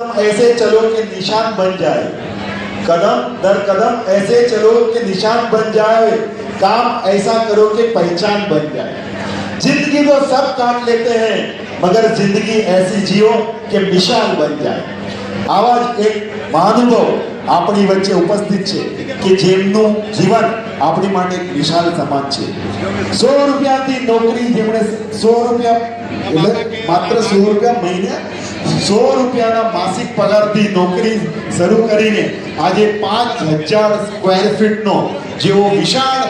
ऐसे चलो कि निशान बन जाए कदम दर कदम ऐसे चलो कि निशान बन जाए काम ऐसा करो कि पहचान बन जाए जिंदगी तो सब काट लेते हैं मगर जिंदगी ऐसी जियो कि मिसाल बन जाए આવા જ એક મહાનુભાવ આપણી વચ્ચે ઉપસ્થિત છે કે જેમનું જીવન આપણી માટે એક વિશાળ સમાન છે સો રૂપિયાથી નોકરી જેમણે સો રૂપિયા એટલે માત્ર સો રૂપિયા મહિને સો રૂપિયાના માસિક પગારથી નોકરી શરૂ કરીને આજે પાંચ હજાર સ્ક્વેર ફીટનો જેવો વિશાળ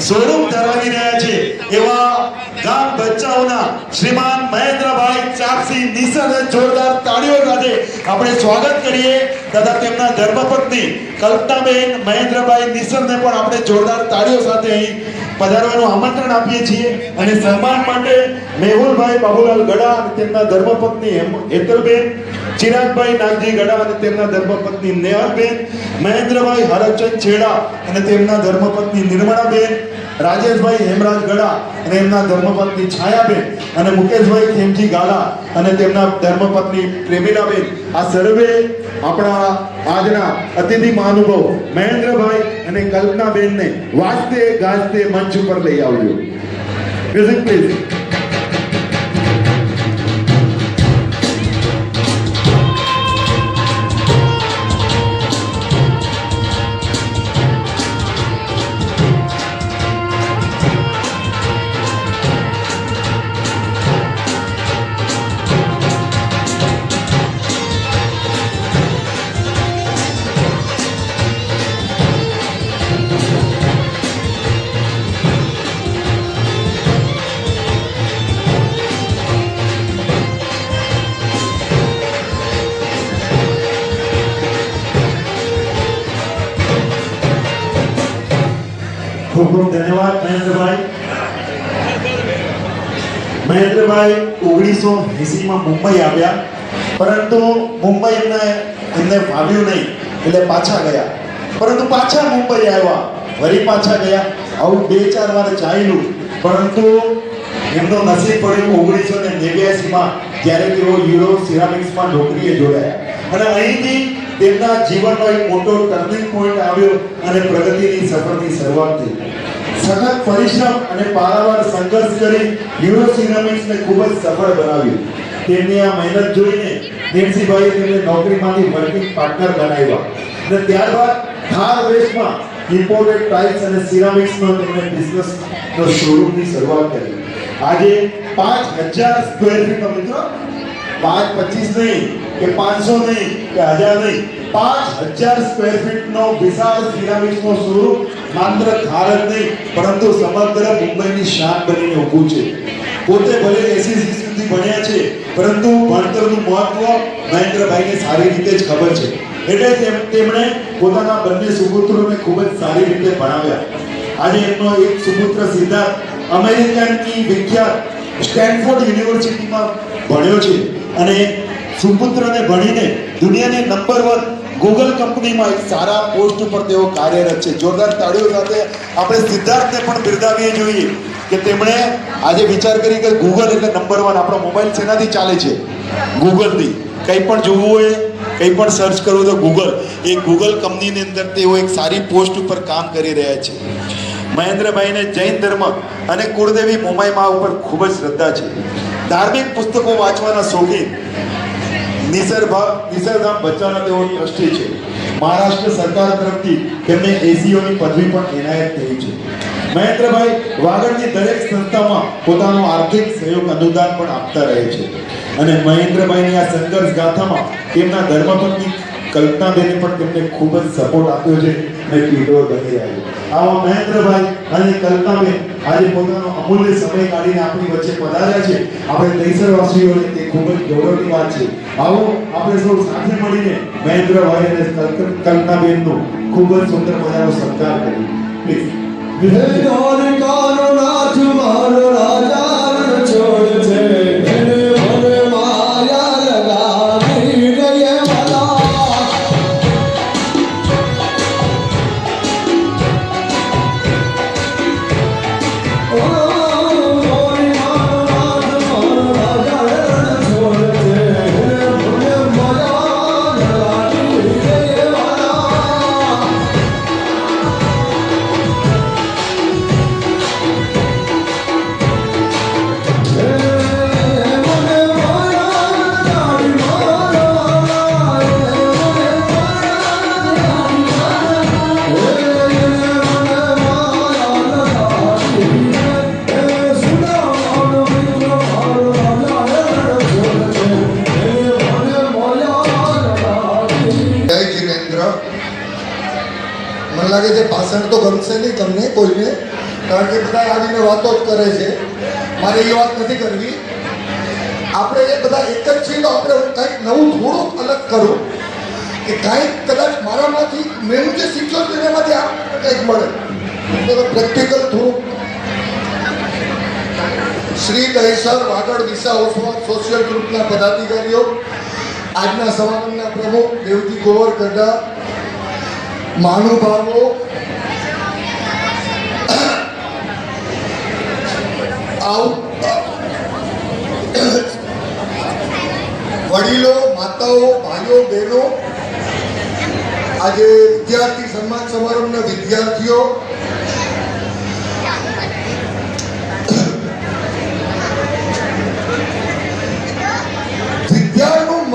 સ્વરૂપ ધરાવી રહ્યા છે એવા ગામ ભચાઉના શ્રીમાન મહેન્દ્રભાઈ ચાપસી નિસર જોરદાર તાળીઓ સાથે આપણે સ્વાગત કરીએ. તથા તેમના ધર્મપત્ની કલ્પનાબેન મહેન્દ્રભાઈ નિસરને પણ આપણે જોરદાર તાળીઓ સાથે અહીં પધારવાનું આમંત્રણ આપીએ છીએ. અને સન્માન માટે મેહુલભાઈ બાબુલાલ ગડા અને તેમના ધર્મપત્ની હેતલબેન, ચિરાગભાઈ નાગજી ગડા અને તેમના ધર્મપત્ની નેહલબેન, મહેન્દ્રભાઈ હરચંદ છેડા અને તેમના ધર્મપત્ની નિર્મળાબેન રાજેશભાઈ હેમરાજ ગડા અને એમના ધર્મપત્ની છાયાબેન અને મુકેશભાઈ ખેમજી ગાડા અને તેમના ધર્મપત્ની પ્રેમિલાબેન આ સર્વે આપણા આજના અતિથિ મહાનુભવ મહેન્દ્રભાઈ અને કલ્પનાબેનને વાજતે ગાજતે મંચ ઉપર લઈ આવજો. મ્યુઝિક પ્લીઝ ખૂબ મહેન્દ્રભાઈ. મહેન્દ્રભાઈ ઓગણીસો એસીમાં મુંબઈ આવ્યા, પરંતુ મુંબઈ એમને એમને નહીં, એટલે પાછા ગયા. પરંતુ પાછા મુંબઈ આવ્યા વળી પાછા ગયા. આવું બે ચાર વાર ચાલ્યું, પરંતુ એમનો નસીબ પડ્યું ઓગણીસો ને નેવ્યાસીમાં, જ્યારે તેઓ યુરો સિરામિક્સમાં નોકરીએ જોડાયા. અને અહીંથી તેમના જીવનનો એક મોટો ટર્નિંગ પોઈન્ટ આવ્યો અને પ્રગતિની સફરની શરૂઆત થઈ. સખત પરિશ્રમ અને પારાવાર સંઘર્ષ કરી યુરોસિરામિક્સને ખૂબ જ સફળ બનાવ્યું. તેમની આ મહેનત જોઈને નેન્સીભાઈએ તેમને નોકરીમાંથી વર્કિંગ પાર્ટનર બનાવ્યા. અને ત્યારબાદ થાર વેસ્ટમાં ઇમ્પોર્ટેડ ટાઇલ્સ અને સિરામિક્સનો તેમણે બિઝનેસનો શોરૂમની શરૂઆત કરી. આજે પાંચ હજાર સ્ક્વેર ફીટનો મિત્રો પાંચ પચીસ નહીં, કે પાંચસો નહીં, કે હજાર નહીં. પાંચ હજાર સ્ક્વેર ફીટનો વિશાળ સિરામિક્સનો સ્વરૂપ માત્ર ભારત નહીં, પરંતુ સમગ્ર મુંબઈની શાન બનીને ઊભું છે. પોતે ભલે એસી સુધી ભણ્યા છે, પરંતુ ભણતરનું મહત્વ મહેન્દ્રભાઈને સારી રીતે જ ખબર છે. એટલે તેમ- તેમણે પોતાના બંને સુપુત્રોને ખૂબ જ સારી રીતે ભણાવ્યા. આજે એમનો એક સુપુત્ર સિદ્ધાર્થ અમેરિકનની વિખ્યાત સ્ટેનફોર્ડ યુનિવર્સિટીમાં ભણ્યો છે અને સુપુત્રને ભણીને દુનિયાની નંબર વન ગૂગલ કંપનીમાં એક સારા પોસ્ટ ઉપર તેઓ કાર્યરત છે. જોરદાર તાળીઓ સાથે આપણે સિદ્ધાર્થને પણ બિરદાવીએ જોઈએ કે તેમણે આજે વિચાર કરી કે ગૂગલ એટલે નંબર વન આપણો મોબાઈલ શેનાથી ચાલે છે? ગૂગલથી કંઈ પણ જોવું હોય, કંઈ પણ સર્ચ કરવું તો ગૂગલ એ ગૂગલ કંપનીની અંદર તેઓ એક સારી પોસ્ટ ઉપર કામ કરી રહ્યા છે. મહેન્દ્રભાઈને જૈન ધર્મ અને કુળદેવી મુંબઈમાં ઉપર ખૂબ જ શ્રદ્ધા છે. ધાર્મિક પુસ્તકો વાંચવાના શોખીન. નિસર્ભા નિસર્ગામ બચ્ચાના તેઓ ટ્રસ્ટી છે. મહારાષ્ટ્ર સરકાર તરફથી તેમને એસીઓની પદવી પણ એનાયત થઈ છે. મહેન્દ્રભાઈ વાગડની દરેક સંસ્થામાં પોતાનો આર્થિક સહયોગ અનુદાન પણ આપતા રહે છે. અને મહેન્દ્રભાઈની આ સંઘર્ષ ગાથામાં તેમના ધર્મપત્ની કલ્પનાબેને પણ તેમને ખૂબ જ સપોર્ટ આપ્યો છે અને કીડો બની આવ્યો. આવા મહેન્દ્રભાઈ અને કલ્પનાબેન, આજે પોતાનો અમૂલ્ય સમય કાઢીને આપણી વચ્ચે પધાર્યા છે. આપણે દહીસરવાસીઓને તે ખૂબ જ ગૌરવની વાત છે. આવો, આપણે સૌ સાથે મળીને મહેન્દ્રભાઈ અને કલ્પ- કલ્પનાબેનનો ખૂબ જ સુંદર મજાનો સત્કાર કરીએ. પ્લીઝ મને લાગે છે ભાષણ તો ગમશે નહીં તમને કોઈને, કારણ કે બધા આવીને વાતો જ કરે છે. મારે એ વાત નથી કરવી. આપણે એ બધા એક જ છીએ તો આપણે કંઈક નવું થોડુંક અલગ કરું કે કાંઈક કદાચ મારામાંથી મેં જે શીખ્યો છું એનામાંથી આપણને કંઈક મળે. તો પ્રેક્ટિકલ થોડુંક. શ્રી દહેસર વાગડ વિસા ઓસવાદ સોશિયલ ગ્રુપના પદાધિકારીઓ આજના સમાગમના પ્રમુખ દેવજી ગોવર ગઢા મહાનુભાવો વડીલો, માતાઓ, ભાઈઓ, બહેનો, આજે વિદ્યાર્થી સન્માન સમારંભના વિદ્યાર્થીઓ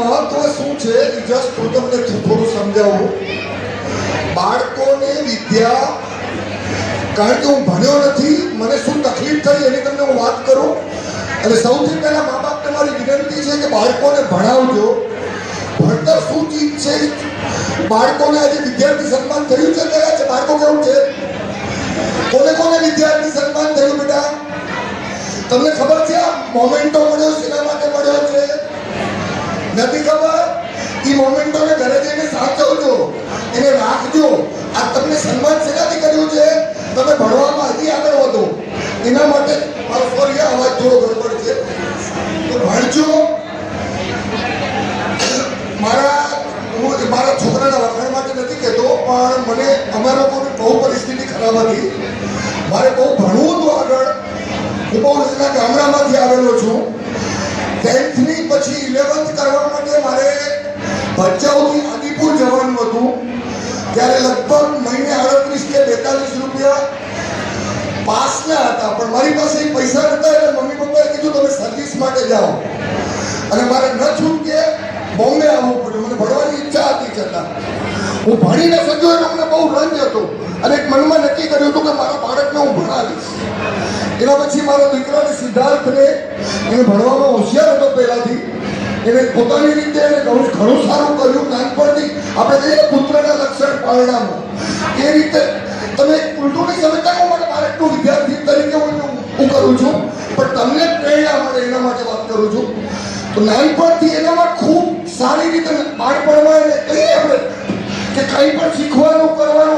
મહત્વ શું છે? જસ્ટ હું તમને થોડું સમજાવું. બાળકોને વિદ્યા કારણ કે હું ભણ્યો નથી, મને શું તકલીફ થઈ એની તમને હું વાત કરું? અને સૌથી પહેલા મા બાપ તમારી વિનંતી છે કે બાળકોને ભણાવજો. ભણતર શું ચીજ છે? બાળકોને આજે વિદ્યાર્થી સન્માન થયું છે? કયા છે? બાળકો કેવું છે? કોને કોને વિદ્યાર્થી સન્માન થયું બેટા? તમને ખબર છે આ મોમેન્ટો મળ્યો શેના માટે મળ્યો છે નથી ખબર એ મોમેન્ટોને ઘરે જઈને સાચવજો એને રાખજો આ તમને સન્માન શેનાથી કર્યું છે તમે ભણવામાં હજી આગળ વધો એના માટે મારો સોરી આ અવાજ થોડો ગડબડ છે તો ભણજો મારા હું મારા છોકરાના વખાણ માટે નથી કહેતો પણ મને અમારા લોકોની બહુ પરિસ્થિતિ ખરાબ હતી મારે બહુ ભણવું હતું આગળ હું ગામડામાંથી આવેલો છું. ટેન્થની પછી ઇલેવન્થ કરવા માટે મારે ભચાઉથી આદિપુર જવાનું હતું. ત્યારે લગભગ મહિને આડત્રીસ કે બેતાલીસ રૂપિયા પાસના હતા. પણ મારી પાસે પૈસા નતા એટલે મમ્મી પપ્પાએ કીધું, તમે સર્વિસ માટે જાઓ. અને મારે ન છૂટકે બોમ્બે આવવું પડ્યું. મને ભણવાની ઈચ્છા હતી છતાં. હું ભણીને એટલે મને બહુ રંજ હતો. અને એક મનમાં નક્કી કર્યું હતું કે મારા બાળકને હું ભણાવીશ એના પછી મારો દીકરાને સિદ્ધાર્થને એને ભણવામાં હોશિયાર હતો પહેલાથી. એને પોતાની રીતે એને ઘણું ઘણું સારું કર્યું. નાનપણથી આપણે કહીએ પુત્રના લક્ષણ પારણામાં. એ રીતે તમે ઉલટું નહીં સમજતા હું મારા બાળકનું વિદ્યાર્થી તરીકે હું હું કરું છું, પણ તમને પ્રેરણા મળે એના માટે વાત કરું છું. તો નાનપણથી એનામાં ખૂબ સારી રીતે બાળપણમાં એને કહીએ આપણે કે કંઈ પણ શીખવાનું, કરવાનું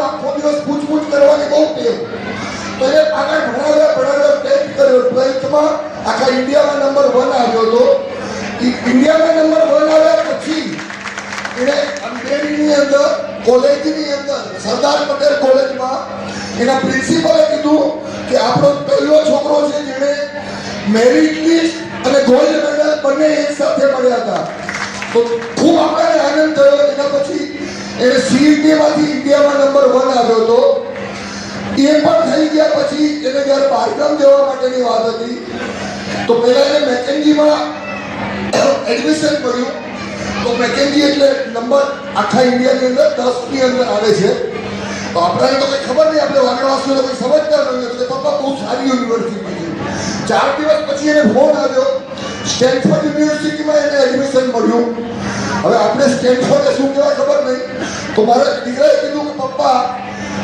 આખા ઇન્ડિયામાં નંબર વન આવ્યો હતો. ઇન્ડિયામાં નંબર વન આવ્યા પછી એણે અંધેરીની અંદર, કોલેજની અંદર, સરદાર પટેલ કોલેજમાં એના પ્રિન્સિપલે કીધું કે આપણો પહેલો છોકરો છે જેણે મેરિટ લિસ્ટ અને ગોલ્ડ મેડલ બંને એક સાથે મળ્યા હતા. તો ખૂબ આપણને આનંદ થયો. એના પછી એને સીઈટીમાંથી ઇન્ડિયામાં નંબર વન આવ્યો હતો. એ પણ થઈ ગયા પછી એને જ્યારે બહારગામ જવા માટેની વાત હતી. તો પહેલા એને મેકેન્જીમાં એડમિશન મળ્યું તો મેકેન્જી એટલે નંબર આખા ઇન્ડિયાની અંદર દસની અંદર આવે છે. તો આપણને તો કંઈ ખબર નહીં, આપણે વાગડવાસીઓ કંઈ સમજતા તો કે પપ્પા બહુ સારી યુનિવર્સિટી છે. ચાર દિવસ પછી એને ફોન આવ્યો. સ્ટેન્ફર્ડ યુનિવર્સિટીમાં એને એડમિશન મળ્યું. હવે આપણે સ્ટેનફોર્ડે શું કહેવાય ખબર નહીં. તો મારા દીકરાએ કીધું કે પપ્પા,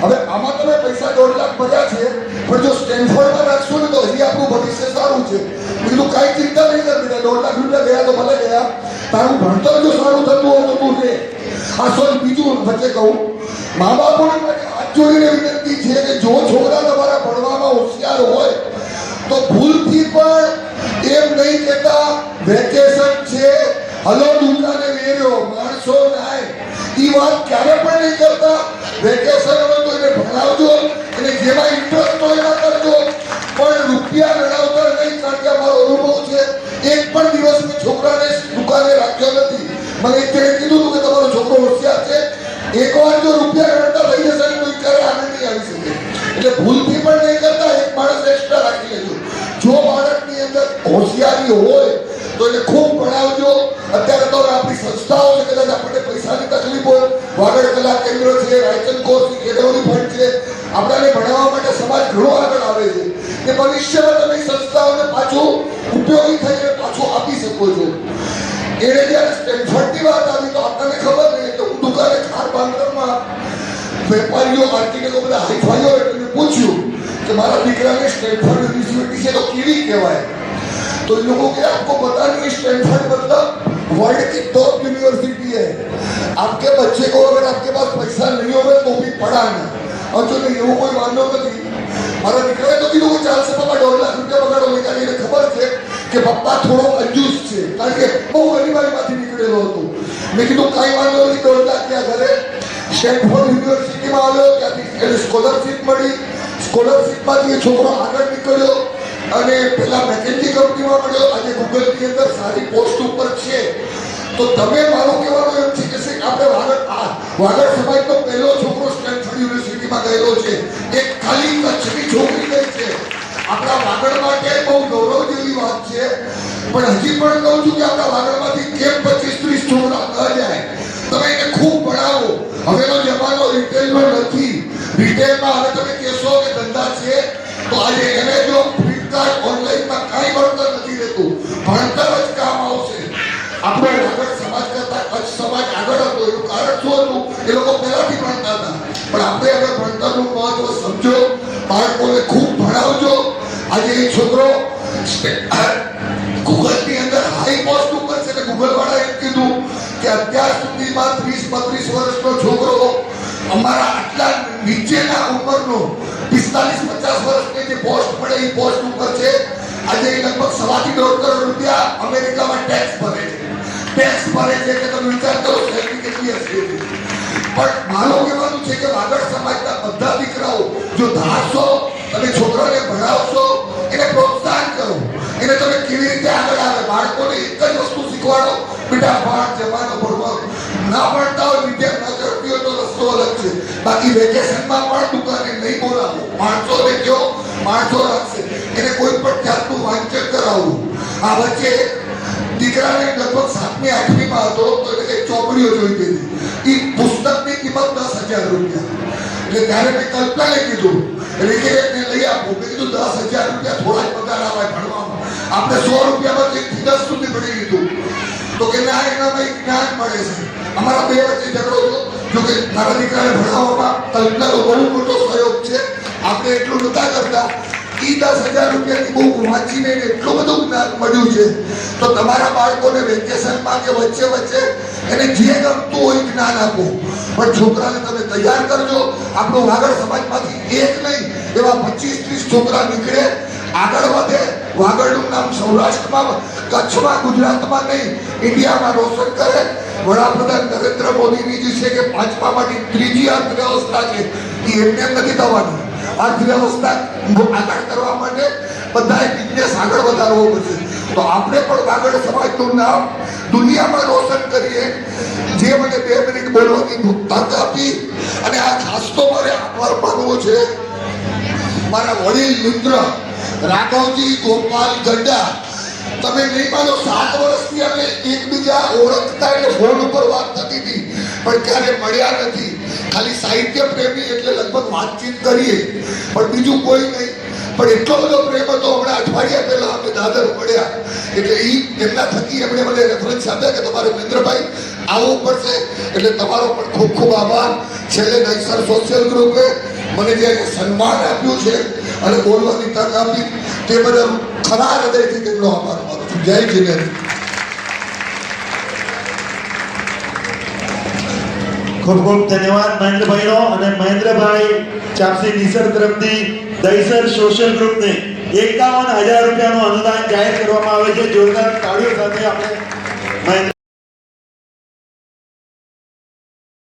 હવે આમાં તમે પૈસા દોઢ લાખ ભર્યા છે, પણ જો સ્ટેનફોર્ડમાં રાખશો ને તો હજી આપણું ભવિષ્ય સારું છે. કીધું, કઈ ચિંતા નહીં કર દોઢ લાખ રૂપિયા ગયા તો ભલે ગયા. તારું ભણતર જો સારું થતું હોય તો તું રે. આ સોલ બીજું વચ્ચે કહું, મા બાપોને માટે હાથ વિનંતી છે કે જો છોકરા તમારા ભણવામાં હોશિયાર હોય, તો ભૂલથી પણ એમ નહીં કહેતા, વેકેશન છે, હલો દુકાને વેર્યો, માણસો નાય. એ વાત ક્યારે હોશિયારી હોય તો એને ખૂબ ભણાવજો અત્યારે તો આપણી સંસ્થાઓ છે કદાચ આપણને પૈસાની તકલીફ હોય. વાગડ કલા કેન્દ્ર છે, રાયચંદ કોર્સ કેળવણી ફંડ છે. આપણાને ભણાવવા માટે સમાજ ઘણો આગળ આવે છે. કે ભવિષ્યમાં તમે સંસ્થાઓને પાછું ઉપયોગી થઈને પાછું આપી શકો છો. એને જ્યારે સ્ટેન્ફર્ડની વાત આવી તો આપણને ખબર નહીં કે હું દુકાને ચાર બાંધરમાં વેપારીઓ આર્ટિકલો બધા હાઈફાઈઓ એટલે પૂછ્યું કે મારા દીકરાને સ્ટેન્ફર્ડ યુનિવર્સિટી છે તો કેવી કહેવાય? तो इन लोगों के आपको पता नहीं स्टैनफोर्ड मतलब वर्ल्ड की टॉप यूनिवर्सिटी है आपके बच्चे को अगर आपके पास पैसा नहीं होगा तो भी पढ़ाना और जो नहीं એવું કોઈ વાંધો નથી મારા દીકરાએ તો કીધું કે ચાલશે પપ્પા દોઢ લાખ રૂપિયા બગાડો મેં કારણ એને ખબર છે કે પપ્પા થોડો કંજૂસ છે કારણ કે બહુ ગરીબાઈમાંથી નીકળેલો હતો મેં કીધું કાંઈ વાંધો નહીં દોઢ લાખ ત્યાં ઘરે સ્ટેનફોર્ડ યુનિવર્સિટીમાં આવ્યો ત્યાંથી એને સ્કોલરશીપ મળી સ્કોલરશીપમાંથી એ છોકરો આગળ નીકળ્યો અને પેલા મેકેન્જી કંપનીમાં મળ્યો આજે ગૂગલની અંદર સારી પોસ્ટ ઉપર છે. તો તમે મારો કહેવાનો એમ છે કે આપણે વાગડ વાગડ સમાજનો પહેલો છોકરો સ્ટેન્ફર્ડ યુનિવર્સિટીમાં ગયેલો છે. એક ખાલી કચ્છની છોકરી ગઈ છે. આપણા વાગડ માટે બહુ ગૌરવ જેવી વાત છે. પણ હજી પણ કહું છું કે આપણા વાગડમાંથી કેમ પચીસ ત્રીસ છોકરા ન જાય. તમે એને ખૂબ ભણાવો. હવેનો જમાનો રિટેલમાં નથી. રિટેલમાં હવે તમે કહેશો કે ધંધા છે. તો આજે એને જો ફ્લિપકાર્ટ ઓનલાઈનમાં કાંઈ ભણતર નથી રહેતું. ભણતર જ કામ આવશે. આપણે આગળ સમાજ કરતા કચ્છ સમાજ આગળ હતો. એનું કારણ શું હતું? એ લોકો પહેલાથી ભણતા હતા. પણ આપણે હવે ભણતરનું મહત્વ સમજો. બાળકોને ખૂબ ભણાવજો. આજે એ છોકરો ગૂગલની અંદર હાઈ પોસ્ટ ઉપર છે ને ગૂગલ વાળા એમ કીધું કે અત્યાર સુધીમાં ત્રીસ, બત્રીસ વર્ષનો છોકરો અમારા આટલા નીચેના ઉંમરનો પોસ્ટ મળે એ પોસ્ટ ઉપર છે. આજે લગભગ સવાથી દોઢ કરોડ રૂપિયા અમેરિકામાં ટેક્સ ભરે છે. ટેક્સ ભરે છે કે તમે વિચાર કરો સેલરી કેટલી હશે પણ મારું કહેવાનું છે કે વાગડ સમાજના બધા દીકરાઓ જો ધારશો અને છોકરાને ભણાવશો, એને પ્રોત્સાહન કરો. એને તમે કેવી રીતે આગળ આવે? બાળકોને એક જ વસ્તુ શીખવાડો, બેટા, ભણ જવાનો ભણવાનો ના ભણતા હોય વિદ્યા ન કરતી હોય તો રસ્તો અલગ છે. બાકી વેકેશનમાં પણ દુકાને નહીં બોલાવો. માણસોને કહો માણસો રાખશે. એને કોઈ પણ જાતનું વાંચન કરાવવું. આ વચ્ચે દીકરાને લગભગ સાતમી, આઠમીમાં હતો, તો એને કંઈક ચોપડીઓ જોઈ દીધી. એ પુસ્તકની કિંમત દસ હજાર રૂપિયા. એટલે ત્યારે મેં કલ્પનાને કીધું, એટલે કે એને લઈ આપું. મેં કીધું, દસ હજાર રૂપિયા થોડા જ પગાર આવે ભણવામાં. આપણે સો રૂપિયામાં એકથી દસ સુધી ભણી લીધું. તો કે, ના, એનામાં એક જ્ઞાન મળે છે. અમારા બે વચ્ચે ઝઘડો થયો. જો કે મારા દીકરાને ભણાવવામાં કલ્પનાનો બહુ મોટો સહયોગ આપણે એટલું નતા કરતા. ઈ દસ હજાર રૂપિયાની બુક વાંચીને એટલું બધું જ્ઞાન મળ્યું છે. તો તમારા બાળકોને વેકેશનમાં કે વચ્ચે વચ્ચે એને જે ગમતું હોય જ્ઞાન આપો. પણ છોકરાને તમે તૈયાર કરજો. આપણો વાગડ સમાજમાંથી એક નહીં, એવા પચીસ ત્રીસ છોકરા નીકળે. આગળ વધે. વાગડનું નામ સૌરાષ્ટ્રમાં, કચ્છમાં, ગુજરાતમાં નહીં, ઇન્ડિયામાં રોશન કરે. વડાપ્રધાન નરેન્દ્ર મોદીની જે છે કે પાંચમા માટી ત્રીજી અર્થવ્યવસ્થા છે એ એમને નથી થવાની. અર્થવ્યવસ્થા આગળ કરવા માટે બધાએ બિઝનેસ આગળ વધારવો પડશે. તો આપણે પણ વાગડ સમાજનું નામ દુનિયામાં રોશન કરીએ. જે મને બે મિનિટ બોલવાની તક આપી અને આ ખાસ તો મારે આભાર માનવો છે. મારા વડીલ મિત્ર રાઘવજી ગોપાલ ગઢા તમે નહીં માનો સાત વર્ષથી અમે એકબીજા ઓળખતા એટલે ફોન ઉપર વાત થતી હતી, પણ ક્યારે મળ્યા નથી. ખાલી સાહિત્ય પ્રેમી એટલે લગભગ વાતચીત કરીએ. પણ બીજું કોઈ નહીં. પણ એટલો બધો પ્રેમ હતો, હમણાં અઠવાડિયા પહેલા અમે દાદર મળ્યા એટલે એ એમના થકી એમણે મને રેફરન્સ આપ્યા કે તમારે મહેન્દ્રભાઈ આવવું પડશે. એટલે તમારો પણ ખૂબ ખૂબ આભાર. છેલ્લે નૈસર સોશિયલ ગ્રુપે મને જે સન્માન આપ્યું છે અને બોલવાની તક આપી, તે બદલ ખરા હૃદયથી તેમનો આભાર માનું છું. જય જીનેન્દ્ર ખૂબ ખૂબ ધન્યવાદ મહેન્દ્રભાઈનો અને મહેન્દ્રભાઈ ચાપસી નિસર તરફથી દહીસર સોશિયલ ગ્રુપને એકાવન હજાર રૂપિયાનું અનુદાન જાહેર કરવામાં આવે છે. જોરદાર તાળીઓ સાથે આપણે મહેન્દ્ર